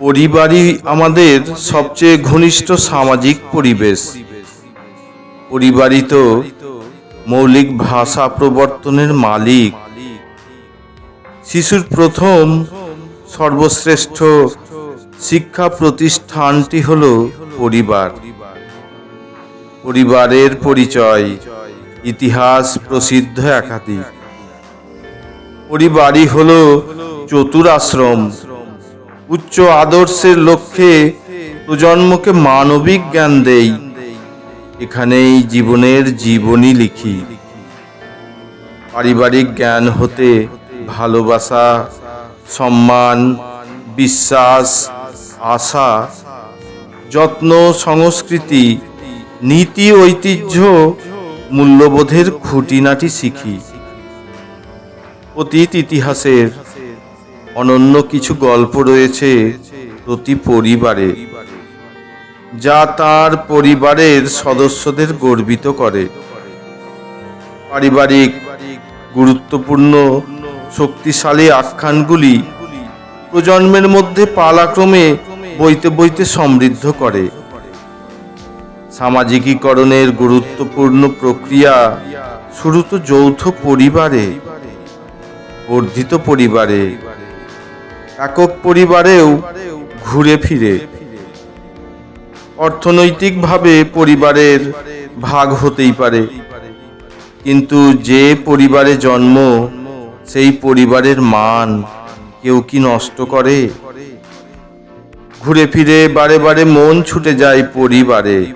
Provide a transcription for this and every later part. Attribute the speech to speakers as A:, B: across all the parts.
A: পরিবারই আমাদের সবচেয়ে ঘনিষ্ঠ সামাজিক পরিবেশ। পরিবারই তো মৌলিক ভাষা প্রবর্তনের মালিক। শিশুর প্রথম সর্বশ্রেষ্ঠ শিক্ষা প্রতিষ্ঠানটি হল পরিবার। পরিবারের পরিচয় ইতিহাস প্রসিদ্ধ একাধিক। পরিবারই হল চতুরাশ্রম উচ্চ আদর্শের লক্ষ্যে প্রজন্মকে মানবিক জ্ঞান দেই। এখানেই জীবনের জীবনী লিখি। পারিবারিক জ্ঞান হতে ভালোবাসা, সম্মান, বিশ্বাস, আশা, যত্ন, সংস্কৃতি, নীতি, ঐতিহ্য, মূল্যবোধের খুঁটিনাটি শিখি। অতীত ইতিহাসের অনন্য কিছু গল্প রয়েছে প্রতি পরিবারে, যা তার পরিবারের সদস্যদের গর্বিত করে। পারিবারিক, গুরুত্বপূর্ণ, শক্তিশালী আখ্যানগুলি প্রজন্মের মধ্যে পালাক্রমে বইতে বইতে সমৃদ্ধ করে। সামাজিকীকরণের গুরুত্বপূর্ণ প্রক্রিয়া শুরু তো যৌথ পরিবারে, বর্ধিত পরিবারে। একক পরিবারেও ঘুরে ফিরে। অর্থনৈতিকভাবে পরিবারের ভাগ হতেই পারে। কিন্তু যে পরিবারে জন্ম, সেই পরিবারের মান কেউ কি নষ্ট করে? ঘুরে ফিরে বারে বারে মন ছুটে যায় পরিবারে।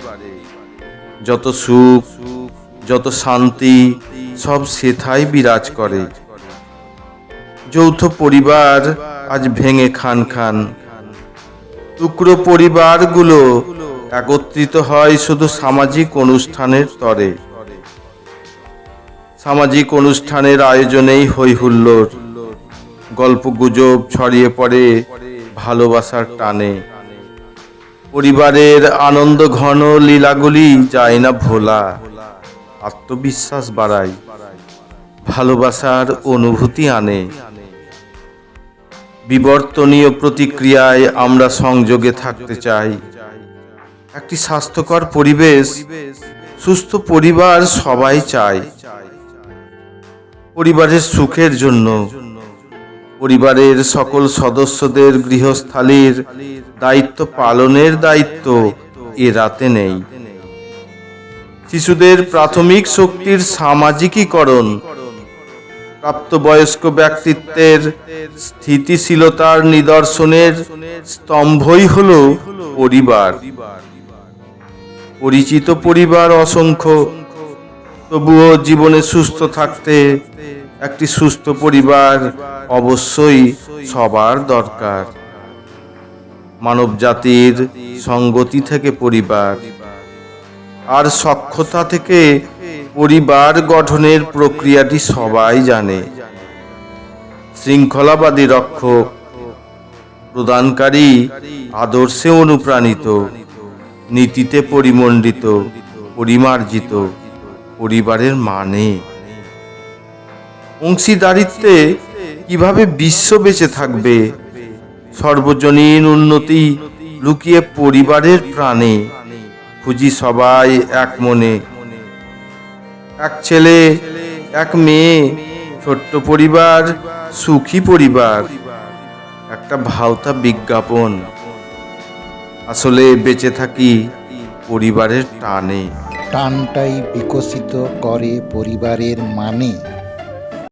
A: যত সুখ, যত শান্তি, সব সেথায় বিরাজ করে। যৌথ পরিবার আজ ভেঙে খান খান। টুকরো পরিবারগুলো একত্রিত হয় শুধু সামাজিক অনুষ্ঠানের তরে। সামাজিক অনুষ্ঠানের আয়োজনেই হই হুল্লোড়। গল্প গুজব ছড়িয়ে পড়ে ভালোবাসার টানে। পরিবারের আনন্দ ঘন লীলাগুলি যায় না ভোলা। আত্মবিশ্বাস বাড়ায়। ভালোবাসার অনুভূতি আনে। বিবর্তনীয় প্রতিক্রিয়ায় আমরা সংযোগে থাকতে চাই। একটি স্বাস্থ্যকর পরিবেশ, সুস্থ পরিবার সবাই চায়। পরিবারের সুখের জন্য। পরিবারের সকল সদস্যদের গৃহস্থালীর দায়িত্ব পালনের দায়িত্ব এ রাতে নেই। শিশুদের প্রাথমিক শক্তির সামাজিকীকরণ প্রাপ্তবয়স্ক ব্যক্তিত্বের স্থিতিশীলতার নিদর্শনের স্তম্ভই হল পরিবার। পরিচিত পরিবার অসংখ্য, তবুও জীবনে সুস্থ থাকতে একটি সুস্থ পরিবার অবশ্যই সবার দরকার। মানব জাতির সঙ্গতি থেকে পরিবার। আর সক্ষতা থেকে পরিবার গঠনের প্রক্রিয়াটি সবাই জানে। শৃঙ্খলাবাদী রক্ষক, প্রদানকারী, আদর্শে অনুপ্রাণিত, নীতিতে পরিমণ্ডিত, পরিমার্জিত, পরিবারের মানে। অংশীদারিত্বে কীভাবে বিশ্ব বেঁচে থাকবে? সর্বজনীন উন্নতি লুকিয়ে পরিবারের প্রাণে। খুঁজি সবাই এক মনে। এক ছেলে, এক মেয়ে, ছোট্ট পরিবার, সুখী পরিবার। একটা ভাওতা বিজ্ঞাপন। আসলে বেঁচে থাকি পরিবারের টানে।
B: টানটাই বিকশিত করে পরিবারের মানে।